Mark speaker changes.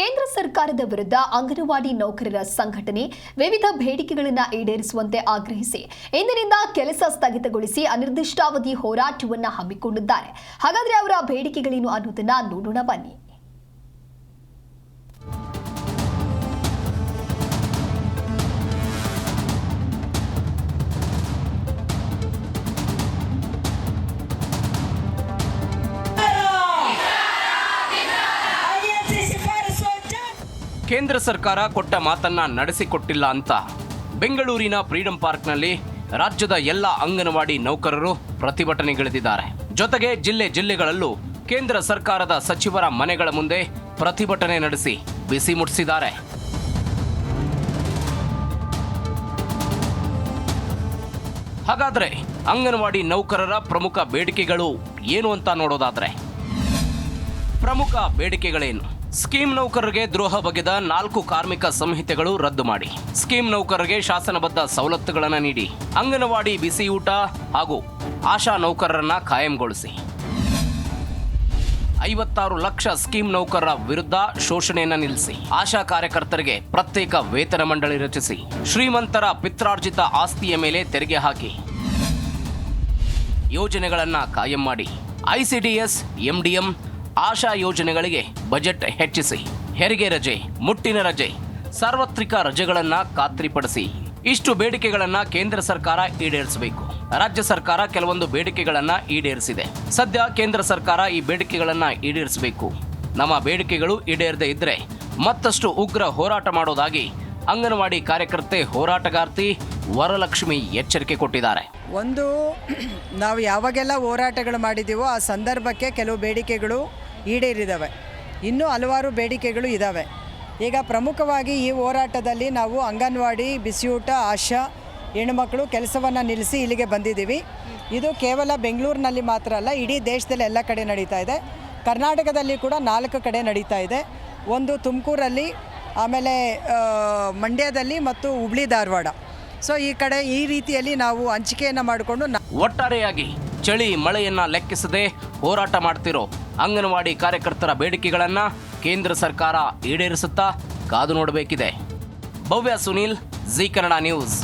Speaker 1: ಕೇಂದ್ರ ಸರ್ಕಾರದ ವಿರುದ್ಧ ಅಂಗನವಾಡಿ ನೌಕರರ ಸಂಘಟನೆ ವಿವಿಧ ಬೇಡಿಕೆಗಳನ್ನು ಈಡೇರಿಸುವಂತೆ ಆಗ್ರಹಿಸಿ, ಇಂದಿನಿಂದ ಕೆಲಸ ಸ್ಥಗಿತಗೊಳಿಸಿ ಅನಿರ್ದಿಷ್ಟಾವಧಿ ಹೋರಾಟವನ್ನು ಹಮ್ಮಿಕೊಂಡಿದ್ದಾರೆ. ಹಾಗಾದರೆ ಅವರ ಬೇಡಿಕೆಗಳೇನು ಅನ್ನೋದನ್ನ ನೋಡೋಣ, ಬನ್ನಿ.
Speaker 2: ಕೇಂದ್ರ ಸರ್ಕಾರ ಕೊಟ್ಟ ಮಾತನ್ನ ನಡೆಸಿಕೊಟ್ಟಿಲ್ಲ ಅಂತ. ಬೆಂಗಳೂರಿನ ಫ್ರೀಡಂ ಪಾರ್ಕ್ನಲ್ಲಿ ರಾಜ್ಯದ ಎಲ್ಲ ಅಂಗನವಾಡಿ ನೌಕರರು ಪ್ರತಿಭಟನೆಗಿಳಿದಿದ್ದಾರೆ. ಜೊತೆಗೆ ಜಿಲ್ಲೆ ಜಿಲ್ಲೆಗಳಲ್ಲೂ ಕೇಂದ್ರ ಸರ್ಕಾರದ ಸಚಿವರ ಮನೆಗಳ ಮುಂದೆ ಪ್ರತಿಭಟನೆ ನಡೆಸಿ ಬಿಸಿ ಮುಟ್ಟಿಸಿದ್ದಾರೆ. ಹಾಗಾದ್ರೆ ಅಂಗನವಾಡಿ ನೌಕರರ ಪ್ರಮುಖ ಬೇಡಿಕೆಗಳು ಏನು ಅಂತ ನೋಡೋದಾದ್ರೆ ಪ್ರಮುಖ ಬೇಡಿಕೆಗಳೇನು? ಸ್ಕೀಮ್ ನೌಕರರಿಗೆ ದ್ರೋಹ ಬಗೆದ ನಾಲ್ಕು ಕಾರ್ಮಿಕ ಸಂಹಿತೆಗಳು ರದ್ದು ಮಾಡಿ. ಸ್ಕೀಮ್ ನೌಕರರಿಗೆ ಶಾಸನಬದ್ಧ ಸವಲತ್ತುಗಳನ್ನು ನೀಡಿ. ಅಂಗನವಾಡಿ ಬಿಸಿಯೂಟ ಹಾಗೂ ಆಶಾ ನೌಕರರನ್ನ ಕಾಯಂಗೊಳಿಸಿ ಐವತ್ತಾರು ಲಕ್ಷ ಸ್ಕೀಮ್ ನೌಕರರ ವಿರುದ್ಧ ಶೋಷಣೆಯನ್ನು ನಿಲ್ಲಿಸಿ. ಆಶಾ ಕಾರ್ಯಕರ್ತರಿಗೆ ಪ್ರತ್ಯೇಕ ವೇತನ ಮಂಡಳಿ ರಚಿಸಿ. ಶ್ರೀಮಂತರ ಪಿತ್ರಾರ್ಜಿತ ಆಸ್ತಿಯ ಮೇಲೆ ತೆರಿಗೆ ಹಾಕಿ. ಯೋಜನೆಗಳನ್ನ ಕಾಯಂ ಮಾಡಿ. ಐಸಿಡಿಎಸ್, ಎಂಡಿಎಂ ಆಶಾ ಯೋಜನೆಗಳಿಗೆ ಬಜೆಟ್ ಹೆಚ್ಚಿಸಿ, ಹೆರಿಗೆ ರಜೆ, ಮುಟ್ಟಿನ ರಜೆ, ಸಾರ್ವತ್ರಿಕ ರಜೆಗಳನ್ನು ಖಾತ್ರಿಪಡಿಸಿ ಇಷ್ಟು ಬೇಡಿಕೆಗಳನ್ನು ಕೇಂದ್ರ ಸರ್ಕಾರ ಈಡೇರಿಸಬೇಕು. ರಾಜ್ಯ ಸರ್ಕಾರ ಕೆಲವೊಂದು ಬೇಡಿಕೆಗಳನ್ನು ಈಡೇರಿಸಿದೆ. ಸದ್ಯ ಕೇಂದ್ರ ಸರ್ಕಾರ ಈ ಬೇಡಿಕೆಗಳನ್ನು ಈಡೇರಿಸಬೇಕು. ನಮ್ಮ ಬೇಡಿಕೆಗಳು ಈಡೇರದೇ ಇದ್ದರೆ ಮತ್ತಷ್ಟು ಉಗ್ರ ಹೋರಾಟ ಮಾಡೋದಾಗಿ ಅಂಗನವಾಡಿ ಕಾರ್ಯಕರ್ತೆ ಹೋರಾಟಗಾರ್ತಿ ವರಲಕ್ಷ್ಮಿ ಎಚ್ಚರಿಕೆ ಕೊಟ್ಟಿದ್ದಾರೆ.
Speaker 3: ಒಂದು, ನಾವು ಯಾವಾಗೆಲ್ಲ ಹೋರಾಟಗಳು ಮಾಡಿದ್ದೀವೋ ಆ ಸಂದರ್ಭಕ್ಕೆ ಕೆಲವು ಬೇಡಿಕೆಗಳು ಈಡೇರಿದ್ದಾವೆ ಇನ್ನೂ ಹಲವಾರು ಬೇಡಿಕೆಗಳು ಇದ್ದಾವೆ ಈಗ ಪ್ರಮುಖವಾಗಿ ಈ ಹೋರಾಟದಲ್ಲಿ ನಾವು ಅಂಗನವಾಡಿ, ಬಿಸಿಯೂಟ, ಆಶಾ ಹೆಣ್ಣುಮಕ್ಕಳು ಕೆಲಸವನ್ನು ನಿಲ್ಲಿಸಿ ಇಲ್ಲಿಗೆ ಬಂದಿದ್ದೀವಿ. ಇದು ಕೇವಲ ಬೆಂಗಳೂರಿನಲ್ಲಿ ಮಾತ್ರ ಅಲ್ಲ, ಇಡೀ ದೇಶದಲ್ಲಿ ಎಲ್ಲ ಕಡೆ ನಡೀತಾ ಇದೆ. ಕರ್ನಾಟಕದಲ್ಲಿ ಕೂಡ ನಾಲ್ಕು ಕಡೆ ನಡೀತಾ ಇದೆ. ಒಂದು ತುಮಕೂರಲ್ಲಿ, ಆಮೇಲೆ ಮಂಡ್ಯದಲ್ಲಿ ಮತ್ತು ಹುಬ್ಳಿ ಧಾರವಾಡ. ಸೊ ಈ ಕಡೆ ಈ ರೀತಿಯಲ್ಲಿ ನಾವು ಹಂಚಿಕೆಯನ್ನು ಮಾಡಿಕೊಂಡು
Speaker 2: ಒಟ್ಟಾರೆಯಾಗಿ ಚಳಿ ಮಳೆಯನ್ನ ಲೆಕ್ಕಿಸದೆ ಹೋರಾಟ ಮಾಡ್ತಿರೋ ಅಂಗನವಾಡಿ ಕಾರ್ಯಕರ್ತರ ಬೇಡಿಕೆಗಳನ್ನ ಕೇಂದ್ರ ಸರ್ಕಾರ ಈಡೇರಿಸುತ್ತಾ ಕಾದು ನೋಡಬೇಕಿದೆ. Bhavya Sunil, G Kannada news.